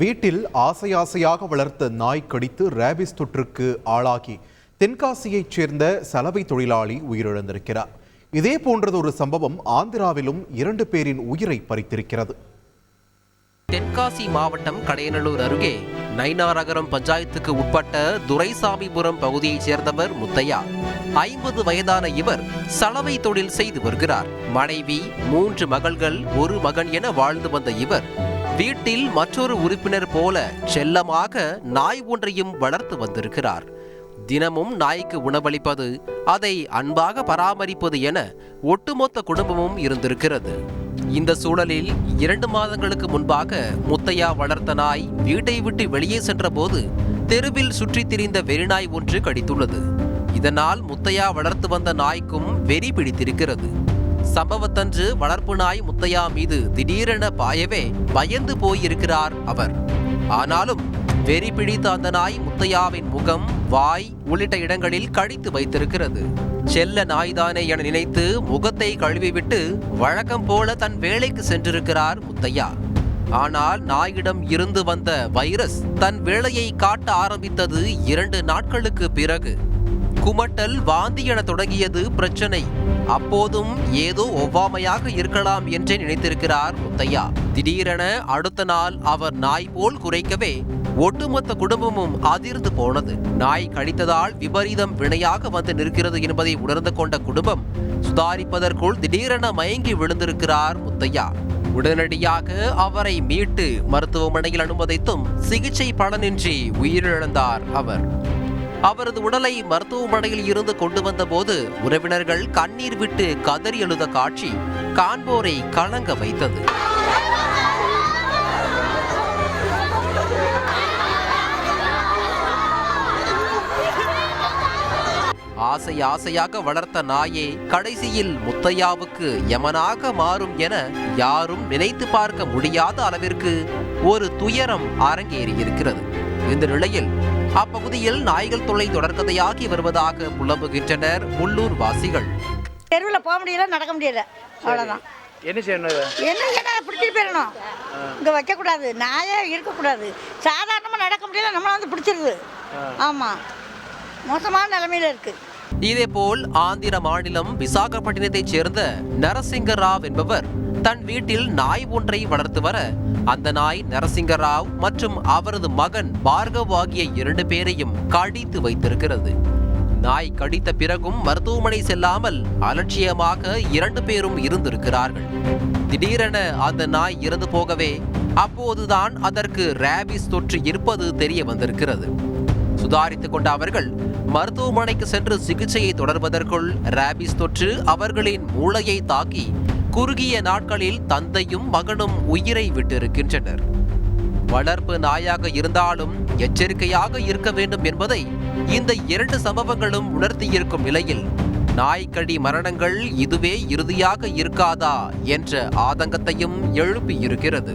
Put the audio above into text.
வீட்டில் ஆசை ஆசையாக வளர்த்த நாய் கடித்து ரேபிஸ் தொற்றுக்கு ஆளாகி தென்காசியைச் சேர்ந்த சலவை தொழிலாளி உயிரிழந்திருக்கிறார். இதே போன்றதொரு சம்பவம் ஆந்திராவிலும் இரண்டு பேரின் உயிரை பறித்திருக்கிறது. தென்காசி மாவட்டம் கடையநல்லூர் அருகே நயினாரகரம் பஞ்சாயத்துக்கு உட்பட்ட துரைசாமிபுரம் பகுதியைச் சேர்ந்தவர் முத்தையா. ஐம்பது வயதான இவர் சலவை தொழில் செய்து வருகிறார். மனைவி மூன்று மகள்கள் ஒரு மகன் என வாழ்ந்து வந்த இவர் வீட்டில் மற்றொரு உறுப்பினர் போல செல்லமாக நாய் ஒன்றையும் வளர்த்து வந்திருக்கிறார். தினமும் நாய்க்கு உணவளிப்பது அதை அன்பாக பராமரிப்பது என ஒட்டுமொத்த குடும்பமும் இருந்திருக்கிறது. இந்த சூழலில் இரண்டு மாதங்களுக்கு முன்பாக முத்தையா வளர்த்த நாய் வீட்டை விட்டு வெளியே சென்றபோது தெருவில் சுற்றித் திரிந்த வெறிநாய் ஒன்று கடித்துள்ளது. இதனால் முத்தையா வளர்த்து வந்த நாய்க்கும் வெறி பிடித்திருக்கிறது. சம்பவத்தன்று வளர்ப்பு நாய் முத்தையா மீது திடீரென பாயவே பயந்து போயிருக்கிறார் அவர். ஆனாலும் வெறி பிடித்த அந்த நாய் முத்தையாவின் முகம் வாய் உள்ளிட்ட இடங்களில் கடித்து வைத்திருக்கிறது. செல்ல நாய்தானே என நினைத்து முகத்தை கழுவிவிட்டு வழக்கம் போல தன் வேலைக்கு சென்றிருக்கிறார் முத்தையா. ஆனால் நாயிடம் இருந்து வந்த வைரஸ் தன் வேலையை காட்ட ஆரம்பித்தது இரண்டு நாட்களுக்கு பிறகு. குமட்டல் வாந்தி என தொடங்கியது பிரச்சனை. அப்போதும் ஏதோ ஒவ்வாமையாக இருக்கலாம் என்றே நினைத்திருக்கிறார் முத்தையா. திடீரென அடுத்த நாள் அவர் நாய் போல் குறைக்கவே ஒட்டுமொத்த குடும்பமும் அதிர்ந்து போனது. நாய் கடித்ததால் விபரீதம் வினையாக வந்து நிற்கிறது என்பதை உணர்ந்து கொண்ட குடும்பம் சுதாரிப்பதற்குள் திடீரென மயங்கி விழுந்திருக்கிறார் முத்தையா. உடனடியாக அவரை மீட்டு மருத்துவமனையில் அனுமதித்தும் சிகிச்சை பலனின்றி உயிரிழந்தார் அவர். அவரது உடலை மருத்துவமனையில் இருந்து கொண்டு வந்த போது உறவினர்கள் கண்ணீர் விட்டு கதறி எழுத காட்சி காண்போரை கலங்க வைத்தது. ஆசை ஆசையாக வளர்த்த நாயே கடைசியில் முத்தையாவுக்கு யமனாக மாறும் என யாரும் நினைத்து பார்க்க முடியாத அளவிற்கு ஒரு துயரம் அரங்கேறியிருக்கிறது. இந்த நிலையில் அப்பகுதியில் நாய்கள் தொல்லை தொடர்கதையாகி வருவதாக புலம்புகின்றனர் உள்ளூர் வாசிகள் தெருவில் போக முடியல நடக்க முடியல. அவ்வளோதான் என்ன செய்யணும்? என்ன என்ன பிடிச்சிட்டு போயிடணும். இங்கே வைக்கக்கூடாது. நாயே இருக்கக்கூடாது. சாதாரணமாக நடக்க முடியல நம்மளை வந்து பிடிச்சிருது. ஆமாம் மோசமான நிலமையில இருக்குது இதேபோல் ஆந்திர மாநிலம் விசாகப்பட்டினத்தைச் சேர்ந்த நரசிங்க ராவ் என்பவர் தன் வீட்டில் நாய் ஒன்றை வளர்த்து வர அந்த நாய் நரசிங்க ராவ் மற்றும் அவரது மகன் பார்கவ் ஆகிய இரண்டு பேரையும் கடித்து வைத்திருக்கிறது. நாய் கடித்த பிறகும் மருத்துவமனை செல்லாமல் அலட்சியமாக இரண்டு பேரும் இருந்திருக்கிறார்கள். திடீரென அந்த நாய் இறந்து போகவே அப்போதுதான் அதற்கு ரேபிஸ் தொற்று இருப்பது தெரிய வந்திருக்கிறது. சுதாரித்துக் கொண்ட அவர்கள் மருத்துவமனைக்கு சென்று சிகிச்சையை தொடர்வதற்குள் ரேபிஸ் தொற்று அவர்களின் மூளையை தாக்கி குறுகிய நாட்களில் தந்தையும் மகனும் உயிரை விட்டிருக்கின்றனர். வளர்ப்பு நாயாக இருந்தாலும் எச்சரிக்கையாக இருக்க வேண்டும் என்பதை இந்த இரண்டு சம்பவங்களும் உணர்த்தியிருக்கும் நிலையில் நாய்க்கடி மரணங்கள் இதுவே இறுதியாக இருக்காதா என்ற ஆதங்கத்தையும் எழுப்பியிருக்கிறது.